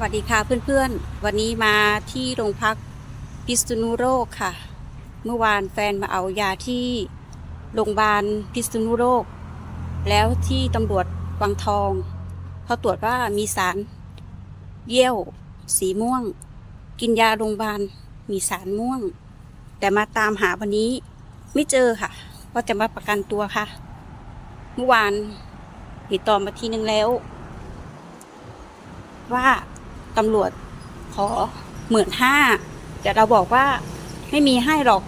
สวัสดีค่ะเพื่อนๆ วันนี้มาที่โรงพักพิษณุโลกค่ะ เมื่อวานแฟนมาเอายาที่โรงพยาบาลพิษณุโลก แล้วที่ตำรวจวังทองเขาตรวจว่ามีสาร เยี่ยว สีม่วง กินยาโรงพยาบาลมีสารม่วง แต่มาตามหาวันนี้ไม่เจอค่ะว่าจะมาประกันตัวค่ะ เมื่อวานติดต่อมาทีนึงแล้ว ว่า ตำรวจขอหมื่นห้าแต่เราบอกว่าไม่มีให้หรอก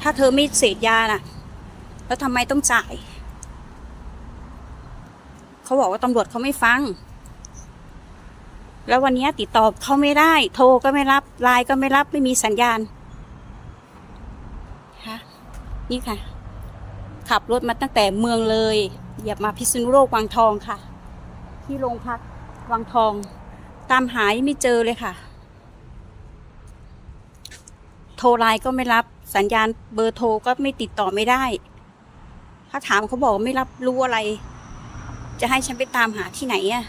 ถ้าเธอไม่เสพยาน่ะ แล้วทำไมต้องจ่าย เขาบอกว่าตำรวจเขาไม่ฟัง แล้ววันนี้ติดต่อเขาไม่ได้ โทรก็ไม่รับไลน์ก็ไม่รับไม่มีสัญญาณค่ะนี่ค่ะ ขับรถมาตั้งแต่เมืองเลยเหยียบมาพิษณุโลกวังทองค่ะ ที่โรงพักวังทอง ตามหายไม่เจอเลยค่ะ โทรไลน์ก็ไม่รับสัญญาณเบอร์โทรก็ไม่ติดต่อไม่ได้ ถ้าถามเขาบอกไม่รับรู้อะไร จะให้ฉันไปตามหาที่ไหนอะ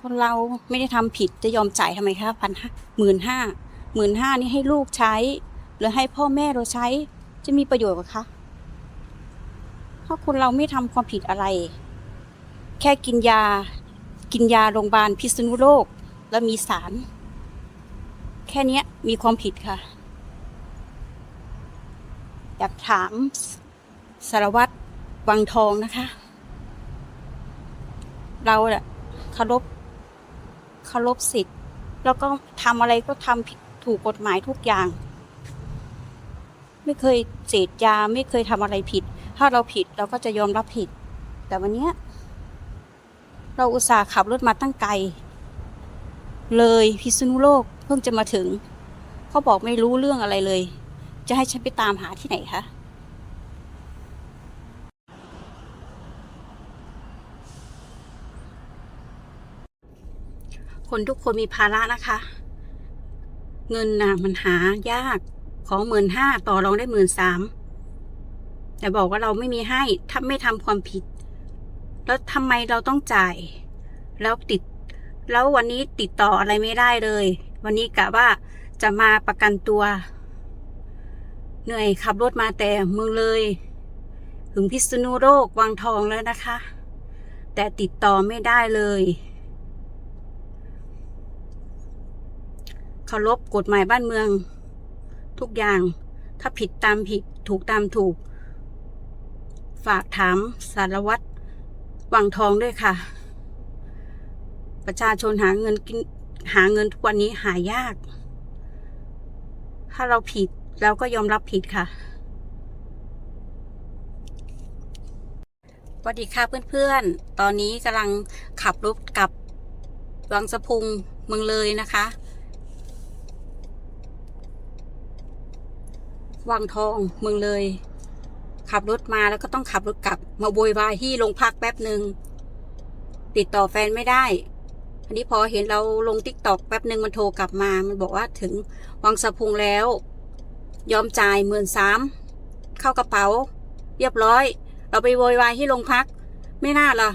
คนเราไม่ได้ทำผิดจะยอมจ่ายทำไมคะพันห้าหมื่นห้าหมื่นห้านี่ให้ลูกใช้ หรือให้พ่อแม่เราใช้จะมีประโยชน์กับคะ ถ้าคนเราไม่ทำความผิดอะไร แค่กินยา กินยาโรงพยาบาลพิษณุโลก แล้วมีสาร แค่เนี้ยมีความผิดค่ะ อยากถามสารวัตรวังทองนะคะ เราอะเคารพเคารพสิทธิ์ แล้วก็ทำอะไรก็ทำผิดถูกกฎหมายทุกอย่าง ไม่เคยเสพยาไม่เคยทำอะไรผิด ถ้าเราผิดเราก็จะยอมรับผิด แต่วันเนี้ยเราอุตส่าห์ขับรถมาตั้งไกล เลยพิษณุโลกเพิ่งจะมาถึงเขาบอกไม่รู้เรื่องอะไรเลย จะให้ฉันไปตามหาที่ไหนคะคนทุกคนมีภาระนะคะ เงินนะมันหายาก ขอหมื่นห้าต่อรองได้หมื่นสาม แต่บอกว่าเราไม่มีให้ถ้าไม่ทำความผิด แล้วทำไมเราต้องจ่าย แล้วติด แล้ววันนี้ติดต่ออะไรไม่ได้เลย วันนี้กะว่าจะมาประกันตัว เหนื่อยขับรถมาแต่เมืองเลย ถึงพิษณุโลกวังทองแล้วนะคะ แต่ติดต่อไม่ได้เลยเคารพกฎหมายบ้านเมือง ทุกอย่างถ้าผิดตามผิดถูกตามถูก ฝากถามสารวัตรวังทองด้วยค่ะ ประชาชนหาเงินกินหาเงินทุกวันนี้หายาก ถ้าเราผิดเราก็ยอมรับผิดค่ะสวัสดีค่ะเพื่อนๆ ตอนนี้กำลังขับรถกลับวังสะพุงเมืองเลยนะคะ วังทองเมืองเลย ขับรถมาแล้วก็ต้องขับรถกลับ มาโวยวายที่โรงพักแป๊บหนึ่งติดต่อแฟนไม่ได้ อันนี้พอเห็นเราลงติ๊กตอกแป๊บหนึ่งมันโทรกลับมา มันบอกว่าถึงวังสะพุงแล้ว ยอมจ่ายหมื่นสามเข้ากระเป๋า เรียบร้อย เราไปโวยวายที่โรงพัก ไม่น่าล่ะ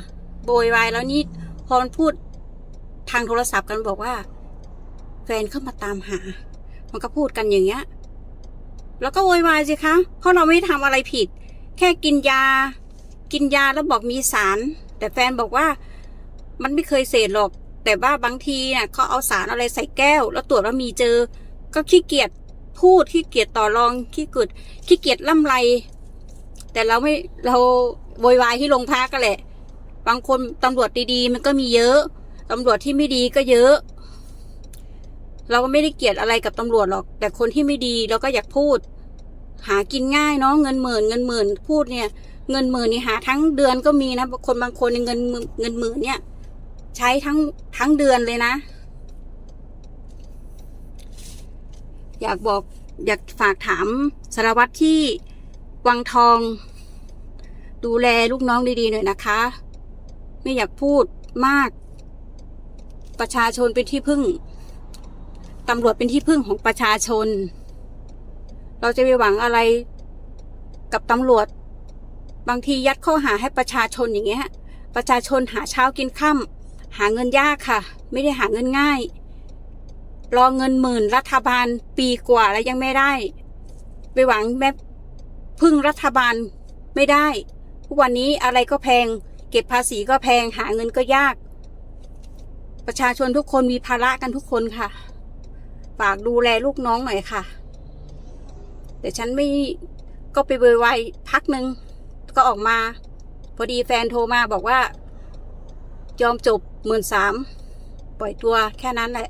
โวยวายแล้วนี่พอมันพูดทางโทรศัพท์กันบอกว่า แฟนเข้ามาตามหา มันก็พูดกันอย่างเงี้ย แล้วก็โวยวายสิคะ เพราะเราไม่ได้ทำอะไรผิด แค่กินยา กินยาแล้วบอกมีสาร แต่แฟนบอกว่ามันไม่เคยเสพหรอก แต่ว่าบางทีเนี่ยเขาเอาสารอะไรใส่แก้ว แล้วตรวจว่ามีเจอ ก็ขี้เกียจพูดขี้เกียจต่อรองขี้เกียจขี้เกียจล่ำไร แต่เราไม่เราโวยวายที่โรงพักก็แหละ บางคนตำรวจดีๆ มันก็มีเยอะตำรวจที่ไม่ดีก็เยอะ เราก็ไม่ได้เกลียดอะไรกับตำรวจหรอก แต่คนที่ไม่ดีเราก็อยากพูด หากินง่ายเนาะเงินหมื่นเงินหมื่นพูดเนี่ย เงินหมื่นนี่หาทั้งเดือนก็มีนะคนบางคนเงินหมื่นเงินหมื่นเนี่ย ใช้ทั้งทั้งเดือนเลยนะ อยากบอกอยากฝากถามสารวัตรที่วังทอง ดูแลลูกน้องดีๆหน่อยนะคะ ไม่อยากพูดมาก ประชาชนเป็นที่พึ่งตำรวจเป็นที่พึ่งของประชาชน เราจะไปหวังอะไรกับตำรวจ บางทียัดข้อหาให้ประชาชนอย่างเงี้ย ประชาชนหาเช้ากินค่ำหาเงินยากค่ะ ไม่ได้หาเงินง่าย รอเงินหมื่นรัฐบาลปีกว่าแล้วยังไม่ได้ ไปหวังแม่พึ่งรัฐบาลไม่ได้ ทุกวันนี้อะไรก็แพง เก็บภาษีก็แพงหาเงินก็ยาก ประชาชนทุกคนมีภาระกันทุกคนค่ะ ฝากดูแลลูกน้องหน่อยค่ะ แต่ฉันไม่ก็ไปเบยวายพักหนึ่งก็ออกมา พอดีแฟนโทรมาบอกว่า ยอมจบหมื่นสามปล่อยตัวแค่นั้นแหละ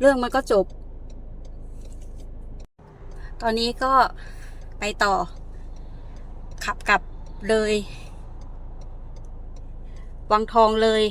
เรื่องมันก็จบ ตอนนี้ก็ไปต่อ ขับกลับเลย วังทองเลย